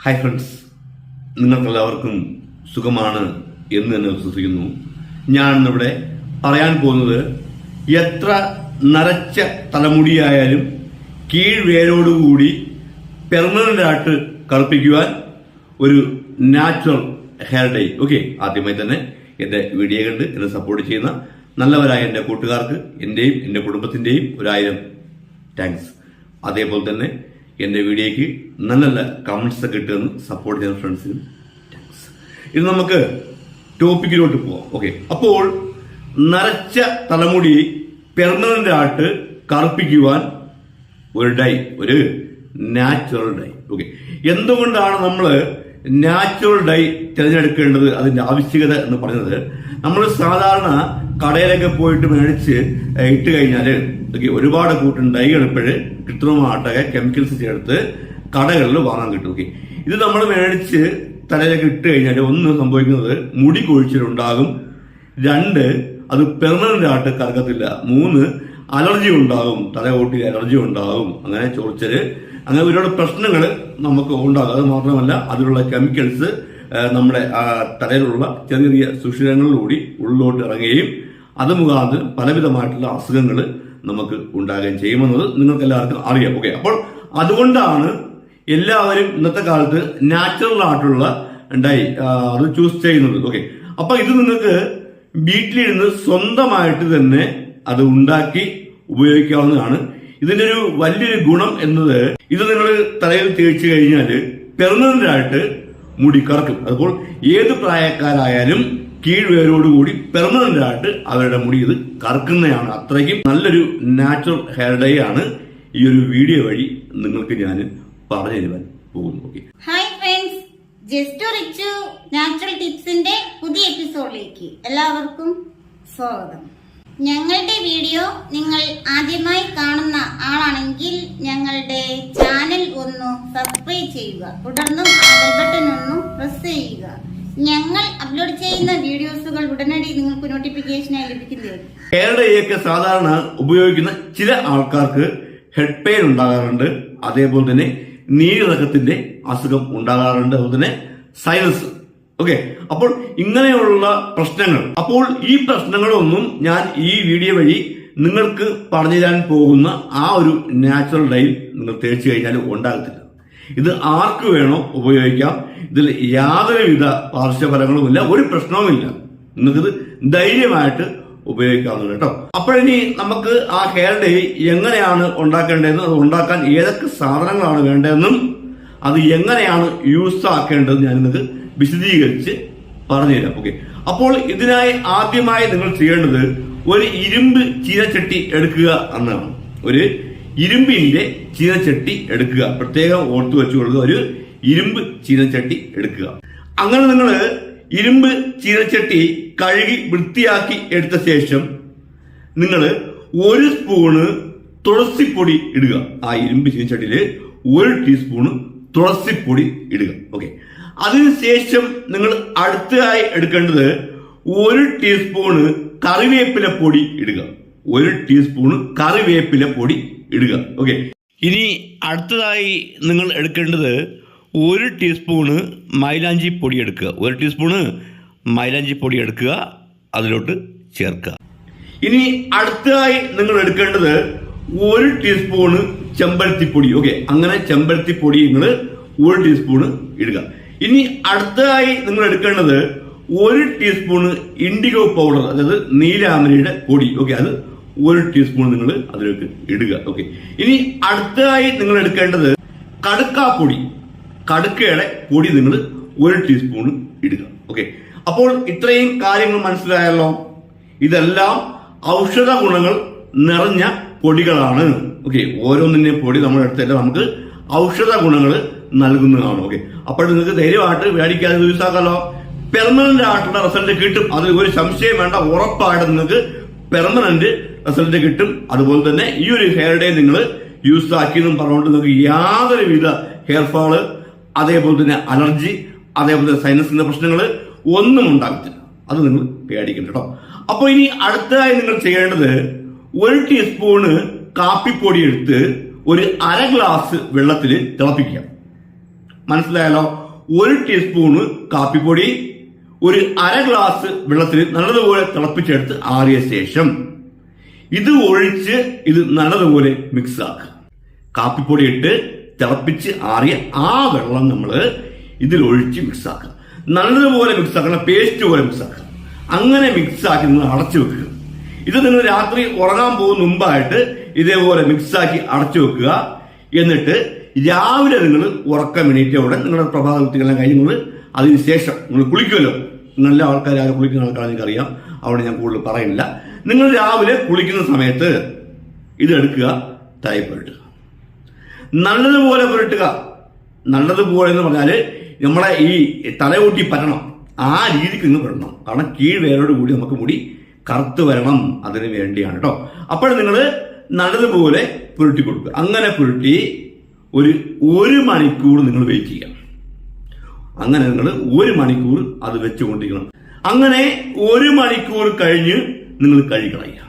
Hi friends നിങ്ങൾക്കെല്ലാവർക്കും സുഖമാണ് എന്ന് തന്നെ വിശ്വസിക്കുന്നു. ഞാൻ ഇന്നിവിടെ പറയാൻ പോകുന്നത് എത്ര നരച്ച തലമുടിയായാലും കീഴ്വേരോടുകൂടി പെർമനന്റ് ആയിട്ട് കറുപ്പിക്കുവാൻ ഒരു നാച്ചുറൽ ഹെയർ ഡൈ ഓക്കെ ആദ്യമായി തന്നെ എന്റെ വീഡിയോ കണ്ട് എന്നെ സപ്പോർട്ട് ചെയ്യുന്ന നല്ലവരായ എന്റെ കൂട്ടുകാർക്ക് എന്റെയും എന്റെ കുടുംബത്തിന്റെയും ഒരായിരം താങ്ക്സ് അതേപോലെ തന്നെ എന്റെ വീഡിയോയ്ക്ക് നല്ല നല്ല കമൻസ് ഒക്കെ ഇട്ടുന്ന് സപ്പോർട്ട് ചെയ്യുന്ന ഫ്രണ്ട്സിനും താങ്ക്സ് ഇത് നമുക്ക് ടോപ്പിക്കിലോട്ട് പോവാം. ഓക്കെ അപ്പോൾ നരച്ച തലമുടി പെർമനന്റ് ആയിട്ട് കറുപ്പിക്കുവാൻ ഒരു ഡൈ ഒരു നാച്ചുറൽ ഡൈ. ഓക്കെ എന്തുകൊണ്ടാണ് നമ്മൾ നാച്ചുറൽ ഡൈ തിരഞ്ഞെടുക്കേണ്ടത് അതിന്റെ ആവശ്യകത എന്ന് പറയുന്നത് നമ്മൾ സാധാരണ കടയിലൊക്കെ പോയിട്ട് മേടിച്ച് ഇട്ട് കഴിഞ്ഞാൽ ഒരുപാട് കൂട്ടം ഡൈകൾ ഇപ്പോഴ് കൃത്രിമമായിട്ടൊക്കെ കെമിക്കൽസ് ചേർത്ത് കടകളിൽ വാങ്ങാൻ കിട്ടും. ഓക്കെ. ഇത് നമ്മൾ മേടിച്ച് തലയിലൊക്കെ ഇട്ട് കഴിഞ്ഞാൽ ഒന്ന് സംഭവിക്കുന്നത് മുടി കൊഴിച്ചിലുണ്ടാകും. രണ്ട് അത് പെർമനന്റ് ആയിട്ട് കറക്കത്തില്ല മൂന്ന് അലർജി ഉണ്ടാകും തലകോട്ടിൽ അലർജി ഉണ്ടാകും അങ്ങനെ ചോർച്ചൽ അങ്ങനെ ഒരുപാട് പ്രശ്നങ്ങൾ നമുക്ക് ഉണ്ടാകും. അത് മാത്രമല്ല അതിലുള്ള കെമിക്കൽസ് നമ്മുടെ തലയിലുള്ള ചെറിയ ചെറിയ സുഷിരങ്ങളിലൂടി ഉള്ളിലോട്ട് ഇറങ്ങുകയും അത് മുഖാന്തരം പലവിധമായിട്ടുള്ള അസുഖങ്ങൾ നമുക്ക് ഉണ്ടാകുകയും ചെയ്യുമെന്നത് നിങ്ങൾക്ക് എല്ലാവർക്കും അറിയാം. ഓക്കെ അപ്പോൾ അതുകൊണ്ടാണ് എല്ലാവരും ഇന്നത്തെ കാലത്ത് നാച്ചുറൽ ആയിട്ടുള്ള ഡൈ അത് ചൂസ് ചെയ്യുന്നത്. ഓക്കെ അപ്പൊ ഇത് നിങ്ങൾക്ക് വീട്ടിലിരുന്ന് സ്വന്തമായിട്ട് തന്നെ അത് ഉണ്ടാക്കി ഉപയോഗിക്കാവുന്നതാണ്. ഇതിന്റെ ഒരു വലിയൊരു ഗുണം എന്നത് ഇത് നിങ്ങൾ തലയിൽ തേച്ച് കഴിഞ്ഞാൽ പെർമനന്റ് ആയിട്ട് മുടി കറക്കും. അതുപോലെ ഏത് പ്രായക്കാരായാലും കീഴ്വേരോടുകൂടി പെർമനന്റ് ആയിട്ട് അവരുടെ മുടി ഇത് കറക്കുന്നതാണ് അത്രയ്ക്കും നല്ലൊരു നാച്ചുറൽ ഹെയർ ഡൈ ആണ് ഈ ഒരു വീഡിയോ വഴി നിങ്ങൾക്ക് ഞാൻ പറഞ്ഞു തരുവാൻ പോകുന്നു hi friends just Richu natural ടിപ്സിന്റെ പുതിയ എപ്പിസോഡിലേക്ക് എല്ലാവർക്കും സ്വാഗതം. ഞങ്ങളുടെ വീഡിയോ നിങ്ങൾ ആദ്യമായി കാണുന്ന ആളാണെങ്കിൽ ഞങ്ങളുടെ ചാനൽ ഒന്ന് സബ്സ്ക്രൈബ് ചെയ്യുക. തുടർന്നും ബട്ടൺ ഒന്ന് പ്രസ് ചെയ്യുക. ഞങ്ങൾ അപ്ലോഡ് ചെയ്യുന്ന വീഡിയോസുകൾ ഉടനടി നിങ്ങൾക്ക് നോട്ടിഫിക്കേഷനായി ലഭിക്കുന്നതായിരിക്കും കേരളയൊക്കെ സാധാരണ ഉപയോഗിക്കുന്ന ചില ആൾക്കാർക്ക് ഹെഡ് പെയിൻ ഉണ്ടാകാറുണ്ട്. അതേപോലെ തന്നെ നീരിറക്കത്തിന്റെ അസുഖം ഉണ്ടാകാറുണ്ട്. അതുപോലെ തന്നെ സൈനസ് ഓക്കെ അപ്പോൾ ഇങ്ങനെയുള്ള പ്രശ്നങ്ങൾ. അപ്പോൾ ഈ പ്രശ്നങ്ങളൊന്നും ഞാൻ ഈ വീഡിയോ വഴി നിങ്ങൾക്ക് പറഞ്ഞു തരാൻ പോകുന്ന ആ ഒരു നാച്ചുറൽ ഡൈൽ നിങ്ങൾ തേച്ച് കഴിഞ്ഞാൽ ഉണ്ടാകത്തില്ല. ഇത് ആർക്ക് വേണോ ഉപയോഗിക്കാം. ഇതിൽ യാതൊരുവിധ പാർശ്വഫലങ്ങളുമില്ല ഒരു പ്രശ്നവുമില്ല. നിങ്ങൾക്കിത് ധൈര്യമായിട്ട് ഉപയോഗിക്കാവുന്നതാണ് കേട്ടോ. അപ്പോഴിനി നമുക്ക് ആ ഹെയർ ഡൈ എങ്ങനെയാണ് ഉണ്ടാക്കേണ്ടതെന്നും അത് ഉണ്ടാക്കാൻ ഏതൊക്കെ സാധനങ്ങളാണ് വേണ്ടതെന്നും അത് എങ്ങനെയാണ് യൂസ് ആക്കേണ്ടതെന്ന് ഞാൻ നിങ്ങൾക്ക് വിശദീകരിച്ച് പറഞ്ഞുതരാം ഓക്കെ അപ്പോൾ ഇതിനായി ആദ്യമായി നിങ്ങൾ ചെയ്യേണ്ടത് ഒരു ഇരുമ്പ് ചീനച്ചട്ടി എടുക്കുക എന്നാണ് ഒരു ഇരുമ്പിന്റെ ചീനച്ചട്ടി എടുക്കുക. പ്രത്യേകം ഓർത്തു വെച്ചുകൊള്ളുക ഒരു ഇരുമ്പ് ചീനച്ചട്ടി എടുക്കുക. അങ്ങനെ നിങ്ങൾ ഇരുമ്പ് ചീനച്ചട്ടി കഴുകി വൃത്തിയാക്കി എടുത്ത ശേഷം നിങ്ങൾ ഒരു സ്പൂണ് തുളസിപ്പൊടി ഇടുക. ആ ഇരുമ്പ് ചീനച്ചട്ടിയിൽ ഒരു ടീസ്പൂണ് തുളസിപ്പൊടി ഇടുക. ഓക്കെ അതിനുശേഷം നിങ്ങൾ അടുത്തതായി എടുക്കേണ്ടത് ഒരു ടീസ്പൂണ് കറിവേപ്പില പൊടി ഇടുക. ഒരു ടീസ്പൂണ് കറിവേപ്പില പൊടി ഇടുക. ഓക്കെ ഇനി അടുത്തതായി നിങ്ങൾ എടുക്കേണ്ടത് ഒരു ടീസ്പൂണ് മൈലാഞ്ചി പൊടി എടുക്കുക. ഒരു ടീസ്പൂണ് മൈലാഞ്ചി പൊടി എടുക്കുക. അതിലോട്ട് ചേർക്കുക. ഇനി അടുത്തതായി നിങ്ങൾ എടുക്കേണ്ടത് ഒരു ടീസ്പൂണ് ചെമ്പരത്തിപ്പൊടി. ഓക്കെ അങ്ങനെ ചെമ്പരത്തിപ്പൊടി നിങ്ങൾ ഒരു ടീസ്പൂണ് ഇടുക. ഇനി അടുത്തതായി നിങ്ങൾ എടുക്കേണ്ടത് ഒരു ടീസ്പൂണ് ഇൻഡിഗോ പൗഡർ അതായത് നീലാമരയുടെ പൊടി. ഓക്കെ അത് ഒരു ടീസ്പൂൺ നിങ്ങൾ അതിലേക്ക് ഇടുക. ഓക്കെ ഇനി അടുത്തതായി നിങ്ങൾ എടുക്കേണ്ടത് കടുക്കാപ്പൊടി. കടുക്കയുടെ പൊടി നിങ്ങൾ ഒരു ടീസ്പൂൺ ഇടുക. ഓക്കെ അപ്പോൾ ഇത്രയും കാര്യങ്ങൾ മനസ്സിലായല്ലോ? ഇതെല്ലാം ഔഷധ ഗുണങ്ങൾ നിറഞ്ഞ പൊടികളാണ്. ഓക്കെ ഓരോന്നിന്റെയും പൊടി നമ്മൾ എടുത്തിട്ട് നമുക്ക് ഔഷധ ഗുണങ്ങൾ നൽകുന്നതാണ്? ഓക്കെ അപ്പോൾ നിങ്ങൾക്ക് ധൈര്യമായിട്ട് മേടിക്കാതെ യൂസാക്കാലോ? പെർമനന്റ് ആയിട്ടുള്ള റിസൾട്ട് കിട്ടും. അതിൽ ഒരു സംശയം വേണ്ട. ഉറപ്പായിട്ട് നിങ്ങൾക്ക് പെർമനന്റ് റിസൾട്ട് കിട്ടും. അതുപോലെ തന്നെ ഈ ഒരു ഹെയർ ഡേ നിങ്ങൾ യൂസ് ആക്കി എന്നും പറഞ്ഞുകൊണ്ട് നിങ്ങൾക്ക് യാതൊരുവിധ ഹെയർ ഫാൾ അതേപോലെ തന്നെ അലർജി അതേപോലെ തന്നെ സൈനസിന്റെ പ്രശ്നങ്ങൾ ഒന്നും ഉണ്ടാകത്തില്ല. അത് നിങ്ങൾ പേടിക്കണം കേട്ടോ. അപ്പോൾ ഇനി അടുത്തതായി നിങ്ങൾ ചെയ്യേണ്ടത് ഒരു ടീസ്പൂണ് കാപ്പിപ്പൊടി എടുത്ത് ഒരു അര ഗ്ലാസ് വെള്ളത്തിൽ തിളപ്പിക്കുക. മനസ്സിലായല്ലോ ഒരു ടീസ്പൂണ് കാപ്പിപ്പൊടി ഒരു അര ഗ്ലാസ് വെള്ളത്തിൽ നല്ലതുപോലെ തിളപ്പിച്ചെടുത്ത് ആറിയ ശേഷം ഇത് ഒഴിച്ച് ഇത് നല്ലതുപോലെ മിക്സ് ആക്കുക. കാപ്പിപ്പൊടി ഇട്ട് തിളപ്പിച്ച് ആറിയ ആ വെള്ളം നമ്മൾ ഇതിൽ ഒഴിച്ച് മിക്സ് ആക്കുക. നല്ലതുപോലെ മിക്സ് ആക്കണം പേസ്റ്റ് പോലെ മിക്സ് ആക്കുക. അങ്ങനെ മിക്സ് ആക്കി നിങ്ങൾ അടച്ചു വെക്കുക. ഇത് നിങ്ങൾ രാത്രി ഉറങ്ങാൻ പോകുന്ന മുമ്പായിട്ട് ഇതേപോലെ മിക്സ് ആക്കി അടച്ചു വെക്കുക. എന്നിട്ട് രാവിലെ നിങ്ങൾ ഉറക്കം എണീറ്റ ഉടൻ നിങ്ങളുടെ പ്രഭാത വൃത്തികളെല്ലാം കഴിഞ്ഞ് നിങ്ങൾ അതിന് ശേഷം നിങ്ങൾ കുളിക്കുമല്ലോ. നല്ല ആൾക്കാർ ആരും കുളിക്കുന്ന ആൾക്കാർ എനിക്കറിയാം. അവിടെ ഞാൻ കൂടുതൽ പറയുന്നില്ല. നിങ്ങൾ രാവിലെ കുളിക്കുന്ന സമയത്ത് ഇതെടുക്കുക തൈ പുരട്ടുക നല്ലതുപോലെ പുരട്ടുക. നല്ലതുപോലെ എന്ന് പറഞ്ഞാൽ നമ്മളെ ഈ തലയൂട്ടി പരണം ആ രീതിക്ക് നിന്ന് പെടണം. കാരണം കീഴ്വേരോട് കൂടി നമുക്ക് മുടി കറുത്ത് വരണം അതിന് വേണ്ടിയാണ് കേട്ടോ. അപ്പോൾ നിങ്ങൾ നല്ലതുപോലെ പുരട്ടി കൊടുക്കുക. അങ്ങനെ പുരട്ടി ഒരു ഒരു മണിക്കൂർ നിങ്ങൾ വെയിറ്റ് ചെയ്യാം അങ്ങനെ നിങ്ങൾ ഒരു മണിക്കൂർ അത് വെച്ചുകൊണ്ടിരിക്കണം. അങ്ങനെ ഒരു മണിക്കൂർ കഴിഞ്ഞ് നിങ്ങൾ കഴിക്കളയുക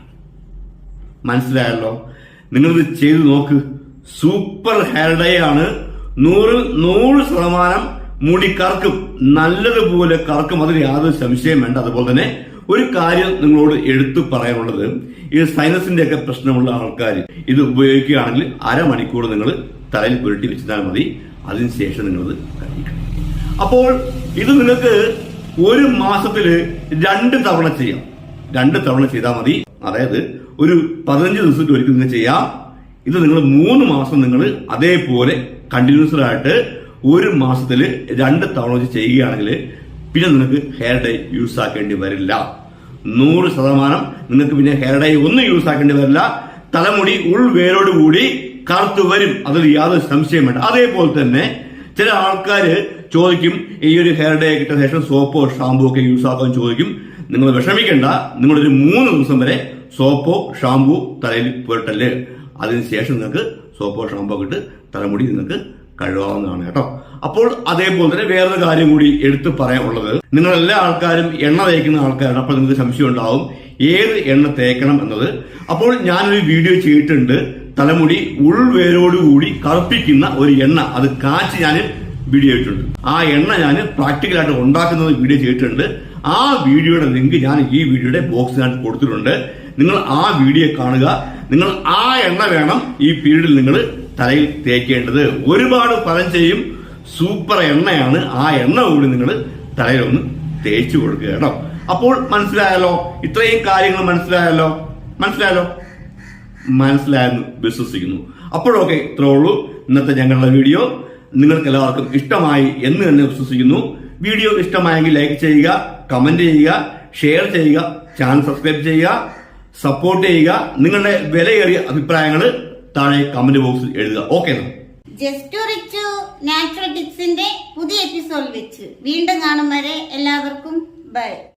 മനസ്സിലായല്ലോ? നിങ്ങളിത് ചെയ്ത് നോക്ക്. സൂപ്പർ ഹെയർ ഡേ ആണ്. നൂറ് നൂറ് ശതമാനം മുടി കറക്കും. നല്ലതുപോലെ കറക്കും. അതിന് യാതൊരു സംശയം വേണ്ട. അതുപോലെ തന്നെ ഒരു കാര്യം നിങ്ങളോട് എടുത്തു പറയാനുള്ളത് ഈ സൈനസിന്റെ ഒക്കെ പ്രശ്നമുള്ള ആൾക്കാർ ഇത് ഉപയോഗിക്കുകയാണെങ്കിൽ അരമണിക്കൂർ നിങ്ങൾ തലയിൽ പുരട്ടി വെച്ചാൽ മതി. അതിനുശേഷം നിങ്ങളത് കഴിക്കണം അപ്പോൾ ഇത് നിങ്ങൾക്ക് ഒരു മാസത്തിൽ രണ്ട് തവണ ചെയ്യാം. രണ്ട് തവണ ചെയ്താൽ മതി. അതായത് ഒരു പതിനഞ്ച് ദിവസത്തിൽ ഒരിക്കൽ നിങ്ങൾ ചെയ്യാം. ഇത് നിങ്ങൾ മൂന്ന് മാസം നിങ്ങൾ അതേപോലെ കണ്ടിന്യൂസ് ആയിട്ട് ഒരു മാസത്തിൽ രണ്ട് തവണ വെച്ച് ചെയ്യുകയാണെങ്കിൽ പിന്നെ നിങ്ങൾക്ക് ഹെയർ ഡൈ യൂസ് ആക്കേണ്ടി വരില്ല. നൂറ് ശതമാനം നിങ്ങൾക്ക് പിന്നെ ഹെയർ ഡൈ ഒന്നും യൂസ് ആക്കേണ്ടി വരില്ല. തലമുടി ഉൾവേരോട് കൂടി കറുത്തു വരും. അതിൽ യാതൊരു സംശയം വേണ്ട. അതേപോലെ തന്നെ ചില ആൾക്കാർ ചോദിക്കും ഈ ഒരു ഹെയർ ഡേ കിട്ടിയ ശേഷം സോപ്പോ ഷാമ്പോ ഒക്കെ യൂസ് ആക്കാൻ ചോദിക്കും. നിങ്ങൾ വിഷമിക്കേണ്ട. നിങ്ങളൊരു മൂന്ന് ദിവസം വരെ സോപ്പോ ഷാമ്പു തലയിൽ പുരട്ടൽ. അതിനുശേഷം നിങ്ങൾക്ക് സോപ്പോ ഷാമ്പോ ഇട്ട് തലമുടി നിങ്ങൾക്ക് കഴുകാവുന്നതാണ് കേട്ടോ. അപ്പോൾ അതേപോലെ തന്നെ വേറൊരു കാര്യം കൂടി എടുത്തു പറയാനുള്ളത് നിങ്ങൾ എല്ലാ ആൾക്കാരും എണ്ണ തേക്കുന്ന ആൾക്കാരാണ്. അപ്പോൾ നിങ്ങൾക്ക് സംശയം ഉണ്ടാവും. ഏത് എണ്ണ തേക്കണം എന്നത്. അപ്പോൾ ഞാനൊരു വീഡിയോ ചെയ്തിട്ടുണ്ട്. തലമുടി ഉൾവേരോടുകൂടി കറുപ്പിക്കുന്ന ഒരു എണ്ണ. അത് കാച്ചി ഞാൻ വീഡിയോ ചെയ്തിട്ടുണ്ട് ആ എണ്ണ ഞാൻ പ്രാക്ടിക്കലായിട്ട് ഉണ്ടാക്കുന്നത് വീഡിയോ ചെയ്തിട്ടുണ്ട്. ആ വീഡിയോയുടെ ലിങ്ക് ഞാൻ ഈ വീഡിയോയുടെ ബോക്സിനകത്ത് കൊടുത്തിട്ടുണ്ട്. നിങ്ങൾ ആ വീഡിയോ കാണുക. നിങ്ങൾ ആ എണ്ണ വേണം ഈ പീരീഡിൽ നിങ്ങൾ തലയിൽ തേക്കേണ്ടത്. ഒരുപാട് ഫലം ചെയ്യും സൂപ്പർ എണ്ണയാണ്. ആ എണ്ണ കൂടി നിങ്ങൾ തലയിൽ ഒന്ന് തേച്ചു കൊടുക്കുക കേട്ടോ. അപ്പോൾ മനസ്സിലായല്ലോ? ഇത്രയും കാര്യങ്ങൾ മനസ്സിലായല്ലോ? മനസ്സിലായല്ലോ? മനസ്സിലായെന്ന് വിശ്വസിക്കുന്നു. അപ്പോഴൊക്കെ ഇത്രേ ഉള്ളൂ. ഇന്നത്തെ ഞങ്ങളുടെ വീഡിയോ. നിങ്ങൾക്ക് എല്ലാവർക്കും ഇഷ്ടമായി എന്ന് തന്നെ വിശ്വസിക്കുന്നു. വീഡിയോ ഇഷ്ടമായെങ്കിൽ ലൈക്ക് ചെയ്യുക കമന്റ് ചെയ്യുക ഷെയർ ചെയ്യുക ചാനൽ സബ്സ്ക്രൈബ് ചെയ്യുക സപ്പോർട്ട് ചെയ്യുക. നിങ്ങളുടെ വിലയേറിയ അഭിപ്രായങ്ങൾ താഴെ കമന്റ് ബോക്സിൽ എഴുതുക. ഓക്കെ നാച്ചുറൽ ടിപ്സിന്റെ പുതിയ എപ്പിസോഡ് വെച്ച്. വീണ്ടും കാണും വരെ എല്ലാവർക്കും. ബൈ